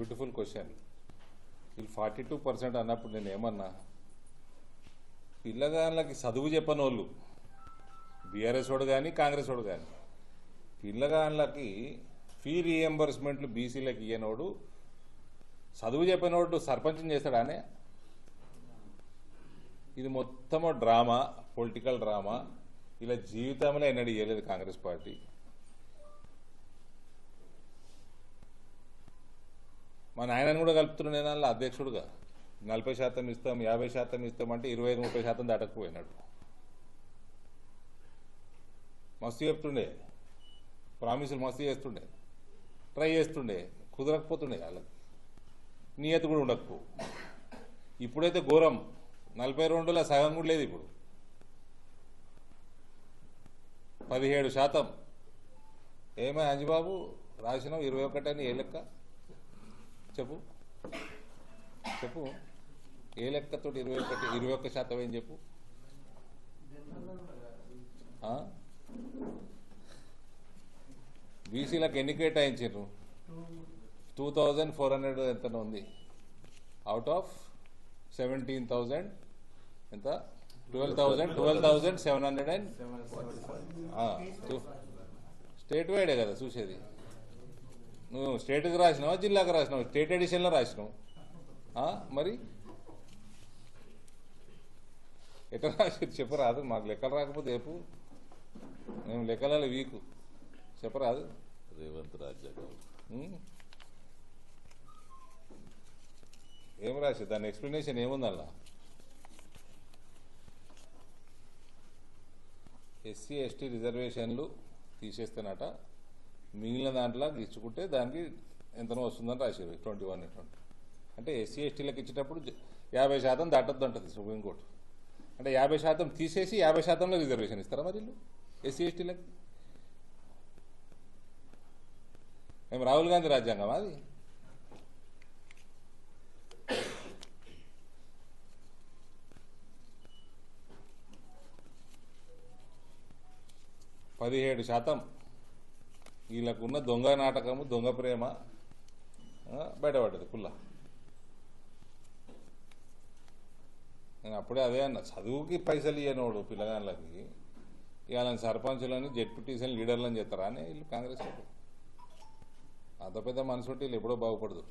Beautiful question. వీళ్ళు forty two percent అన్నప్పుడు నేను ఏమన్నా? పిల్లగాళ్ళకి చదువు చెప్పని వాళ్ళు బీఆర్ఎస్ వాడు కానీ కాంగ్రెస్ వాడు కానీ పిల్లగాళ్ళకి ఫీ రీఎంబర్స్మెంట్లు బీసీలకు ఇయ్యనోడు చదువు చెప్పినోడు సర్పంచం చేస్తాడానే? ఇది మొత్తము డ్రామా పొలిటికల్ డ్రామా. ఇలా జీవితంలో ఎన్నడూ ఇవ్వలేదు కాంగ్రెస్ పార్టీ. మా నాయనని కూడా కలుపుతున్న నేను అధ్యక్షుడుగా. నలభై శాతం ఇస్తాం యాభై శాతం ఇస్తాం అంటే ఇరవై ఐదు ముప్పై శాతం దాటకపోయినాడు. మస్తు చెప్తుండే. ప్రామిసులు మస్తు చేస్తుండే. ట్రై చేస్తుండే. కుదరకపోతుండే వాళ్ళకి. నియత కూడా ఉండకపో. ఇప్పుడైతే ఘోరం. నలభై రెండులో సగం కూడా లేదు ఇప్పుడు. పదిహేడు శాతం. ఏమై అంజబాబు రాసినావు ఇరవై ఒకటి అని ఏ లెక్క? చెప్పు. చెప్పు. ఏ లెక్కతో ఇరవై ఒకటి ఇరవై ఒక్క శాతం ఏం చెప్పు. బీసీలకు ఎన్ని కేటాయించారు టూ థౌజండ్ ఫోర్ హండ్రెడ్ ఎంత ఉంది. అవుట్ ఆఫ్ సెవెంటీన్ థౌజండ్ ఎంత? Twelve thousand twelve thousand seven hundred and state వైడే కదా చూసేది. నువ్వు స్టేట్కి రాసినావా జిల్లాకు రాసినావు? స్టేట్ ఎడిషన్లో రాసినావు. మరి? ఎట్లా రాసి చెప్పరాదు. మాకు లెక్కలు రాకపోతే చెప్పు. మేము లెక్కలలో వీకు. చెప్పరాదు. రేవంత్ రాజ్యాంగం? ఏం రాసి దాని ఎక్స్ప్లెనేషన్ ఏముంది అలా ఎస్సీ ఎస్టీ రిజర్వేషన్లు తీసేస్తేనట. మిగిలిన దాంట్లో ఇచ్చుకుంటే దానికి ఎంతనో వస్తుందని రాశారు ట్వంటీ వన్ ట్వంటీ. అంటే ఎస్సీ ఎస్టీలకు ఇచ్చేటప్పుడు యాభై శాతం దాటద్దు అంటుంది సుప్రీంకోర్టు. అంటే యాభై శాతం తీసేసి యాభై శాతంలో రిజర్వేషన్ ఇస్తారా మరి ఎస్సీ ఎస్టీలకి? మేము రాహుల్ గాంధీ రాజ్యాంగం అది? పదిహేడు శాతం వీళ్ళకున్న దొంగ నాటకము దొంగ ప్రేమ బయటపడ్డది కుల్ల. నేను అప్పుడే అదే అన్న చదువుకి పైసలు ఇయ్యనోడు పిల్లగాళ్ళకి ఇవాళ సర్పంచులని జెడ్పీటీసీని లీడర్లని చేస్తారా? అని వీళ్ళు కాంగ్రెస్ వాళ్ళు. అంత పెద్ద మనసు ఉంటే వీళ్ళు ఎప్పుడో బాగుపడదు.